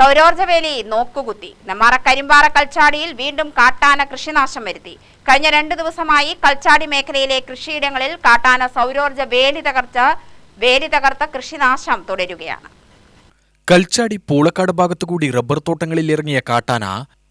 സൗരോർജവേലി നോക്കുകുത്തി. നെമ്മാറ കരിമ്പാറ കൽച്ചാടിയിൽ വീണ്ടും കാട്ടാന കൃഷിനാശം വരുത്തി. കഴിഞ്ഞ രണ്ടു ദിവസമായി കൽച്ചാടി മേഖലയിലെ കൃഷിയിടങ്ങളിൽ കാട്ടാന സൗരോർജ വേലി തകർച്ച വേലി തകർത്ത കൃഷിനാശം തുടരുകയാണ്. കൽച്ചാടി പൂളക്കാട് ഭാഗത്തുകൂടി റബ്ബർ തോട്ടങ്ങളിൽ ഇറങ്ങിയ കാട്ടാന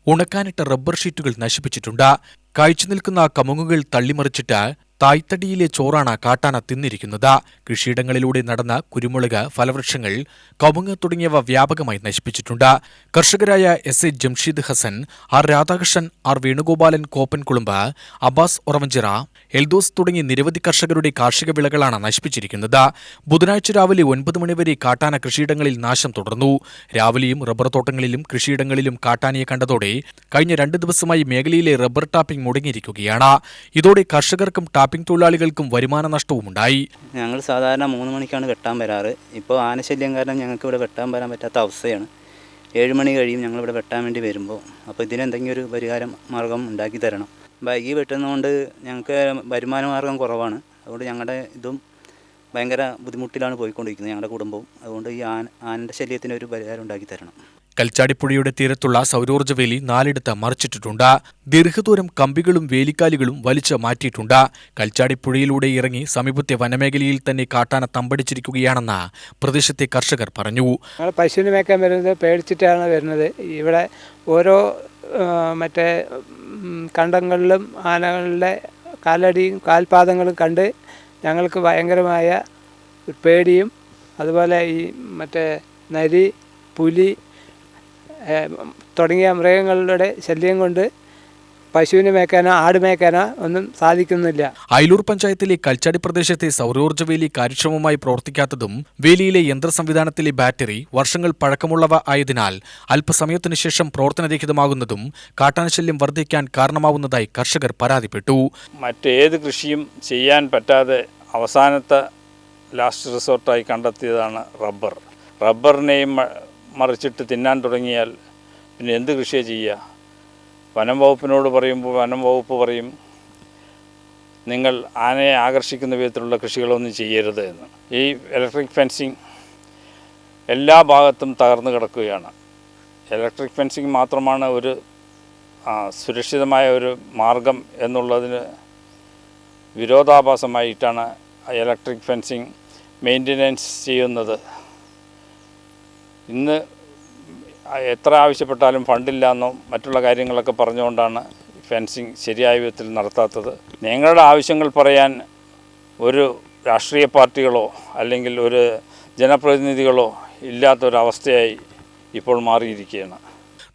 ഉണക്കാനിട്ട റബ്ബർ ഷീറ്റുകൾ നശിപ്പിച്ചിട്ടുണ്ട്. കാഴ്ച നിൽക്കുന്ന കമുങ്ങുകൾ തള്ളിമറിച്ചിട്ട് തായ്തടിയിലെ ചോറാണ് കാട്ടാന തിന്നിരിക്കുന്നത്. കൃഷിയിടങ്ങളിലൂടെ നടന്ന കുരുമുളക് ഫലവൃക്ഷങ്ങൾ കവുങ്ങ് തുടങ്ങിയവ വ്യാപകമായി നശിപ്പിച്ചിട്ടുണ്ട്. കർഷകരായ S A Jamsheed Hasan R Radhakrishnan R Venugopalan Koppankulumbu Abbas Oravanchira Eldhose തുടങ്ങി നിരവധി കർഷകരുടെ കാർഷിക വിളകളാണ് നശിപ്പിച്ചിരിക്കുന്നത്. ബുധനാഴ്ച രാവിലെ ഒൻപത് മണിവരെ കാട്ടാന കൃഷിയിടങ്ങളിൽ നാശം തുടർന്നു. രാവിലെയും റബ്ബർ തോട്ടങ്ങളിലും കൃഷിയിടങ്ങളിലും കാട്ടാനയെ കണ്ടതോടെ കഴിഞ്ഞ രണ്ട് ദിവസമായി മേഖലയിലെ റബ്ബർ ടാപ്പിംഗ് മുടങ്ങിയിരിക്കുകയാണ്. ഇതോടെ കർഷകർക്കും ടാപ്പിംഗ് തൊഴിലാളികൾക്കും വരുമാന നഷ്ടവുമുണ്ടായി ഞങ്ങൾ സാധാരണ മൂന്ന് മണിക്കാണ് വെട്ടാൻ വരാറ്. ഇപ്പോൾ ആനശല്യം കാരണം ഞങ്ങൾക്ക് ഇവിടെ വെട്ടാൻ വരാൻ പറ്റാത്ത അവസ്ഥയാണ്. ഏഴ് മണി കഴിയും ഞങ്ങളിവിടെ വെട്ടാൻ വേണ്ടി വരുമ്പോൾ. അപ്പോൾ ഇതിനെന്തെങ്കിലും ഒരു പരിഹാരം മാർഗം ഉണ്ടാക്കി തരണം. വൈകി വെട്ടുന്നതുകൊണ്ട് ഞങ്ങൾക്ക് വരുമാന മാർഗം കുറവാണ്. അതുകൊണ്ട് ഞങ്ങളുടെ ഇതും ഭയങ്കര ബുദ്ധിമുട്ടിലാണ് പോയിക്കൊണ്ടിരിക്കുന്നത് ഞങ്ങളുടെ കുടുംബവും. അതുകൊണ്ട് ഈ ആന ആനന്റെ ശല്യത്തിന് ഒരു പരിഹാരം ഉണ്ടാക്കി തരണം. കൽച്ചാടിപ്പുഴയുടെ തീരത്തുള്ള സൗരോർജ വേലി നാലിടത്ത് മറിച്ചിട്ടിട്ടുണ്ട്. ദീർഘദൂരം കമ്പികളും വേലിക്കാലുകളും വലിച്ചു മാറ്റിയിട്ടുണ്ട്. കൽച്ചാടിപ്പുഴയിലൂടെ ഇറങ്ങി സമീപത്തെ വനമേഖലയിൽ തന്നെ കാട്ടാന തമ്പടിച്ചിരിക്കുകയാണെന്ന് പ്രദേശത്തെ കർഷകർ പറഞ്ഞു. ഞങ്ങൾ പശുവിന് മേക്കാൻ വരുന്നത് പേടിച്ചിട്ടാണ് വരുന്നത്. ഇവിടെ ഓരോ മറ്റേ കണ്ടങ്ങളിലും ആനകളുടെ കാലടിയും കാൽപാദങ്ങളും കണ്ട് ഞങ്ങൾക്ക് ഭയങ്കരമായ പേടിയും അതുപോലെ ഈ മറ്റേ നരി പുലി തുടങ്ങിയ മൃഗങ്ങളുടെ ശല്യം കൊണ്ട് പശുവിന് മേക്കാനോ ആട് മേക്കാനോ ഒന്നും സാധിക്കുന്നില്ല. അയലൂർ പഞ്ചായത്തിലെ കൽച്ചാടി പ്രദേശത്തെ സൗരോർജ വേലി കാര്യക്ഷമമായി പ്രവർത്തിക്കാത്തതും വേലിയിലെ യന്ത്ര സംവിധാനത്തിലെ ബാറ്ററി വർഷങ്ങൾ പഴക്കമുള്ളവ ആയതിനാൽ അല്പസമയത്തിനു ശേഷം പ്രവർത്തനരഹിതമാകുന്നതും കാട്ടാനശല്യം വർദ്ധിക്കാൻ കാരണമാവുന്നതായി കർഷകർ പരാതിപ്പെട്ടു. മറ്റേത് കൃഷിയും ചെയ്യാൻ പറ്റാതെ അവസാനത്തെ ലാസ്റ്റ് റിസോർട്ടായി കണ്ടെത്തിയതാണ് റബ്ബർ. റബ്ബറിനെയും മറിച്ചിട്ട് തിന്നാൻ തുടങ്ങിയാൽ പിന്നെ എന്ത് കൃഷിയാണ് ചെയ്യുക? വനം വകുപ്പിനോട് പറയുമ്പോൾ വനം വകുപ്പ് പറയും നിങ്ങൾ ആനയെ ആകർഷിക്കുന്ന വിധത്തിലുള്ള കൃഷികളൊന്നും ചെയ്യരുത് എന്ന്. ഈ ഇലക്ട്രിക് ഫെൻസിങ് എല്ലാ ഭാഗത്തും തകർന്നു കിടക്കുകയാണ്. ഇലക്ട്രിക് ഫെൻസിങ് മാത്രമാണ് ഒരു സുരക്ഷിതമായ ഒരു മാർഗം എന്നുള്ളതിന് വിരോധാഭാസമായിട്ടാണ് ഇലക്ട്രിക് ഫെൻസിങ് മെയിന്റനൻസ് ചെയ്യുന്നത്. ഇന്ന് എത്ര ആവശ്യപ്പെട്ടാലും ഫണ്ടില്ലാന്നോ മറ്റുള്ള കാര്യങ്ങളൊക്കെ പറഞ്ഞുകൊണ്ടാണ് ഫെൻസിങ് ശരിയായ വിധത്തിൽ നടത്താത്തത്. ഞങ്ങളുടെ ആവശ്യങ്ങൾ പറയാൻ ഒരു രാഷ്ട്രീയ പാർട്ടികളോ അല്ലെങ്കിൽ ഒരു ജനപ്രതിനിധികളോ ഇല്ലാത്തൊരവസ്ഥയായി ഇപ്പോൾ മാറിയിരിക്കുകയാണ്.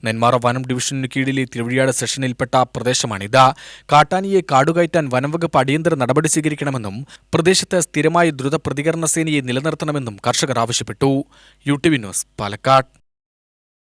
നെന്മാറ വനം ഡിവിഷനു കീഴിലെ തിരുവഴിയാട് സെഷനിൽപ്പെട്ട പ്രദേശമാണിത് കാട്ടാനിയെ കാടുകയറ്റാൻ വനംവകുപ്പ് അടിയന്തര നടപടി സ്വീകരിക്കണമെന്നും പ്രദേശത്ത് സ്ഥിരമായ ദ്രുത പ്രതികരണ സേനയെ നിലനിർത്തണമെന്നും കർഷകർ ആവശ്യപ്പെട്ടു. U T V news Palakkad.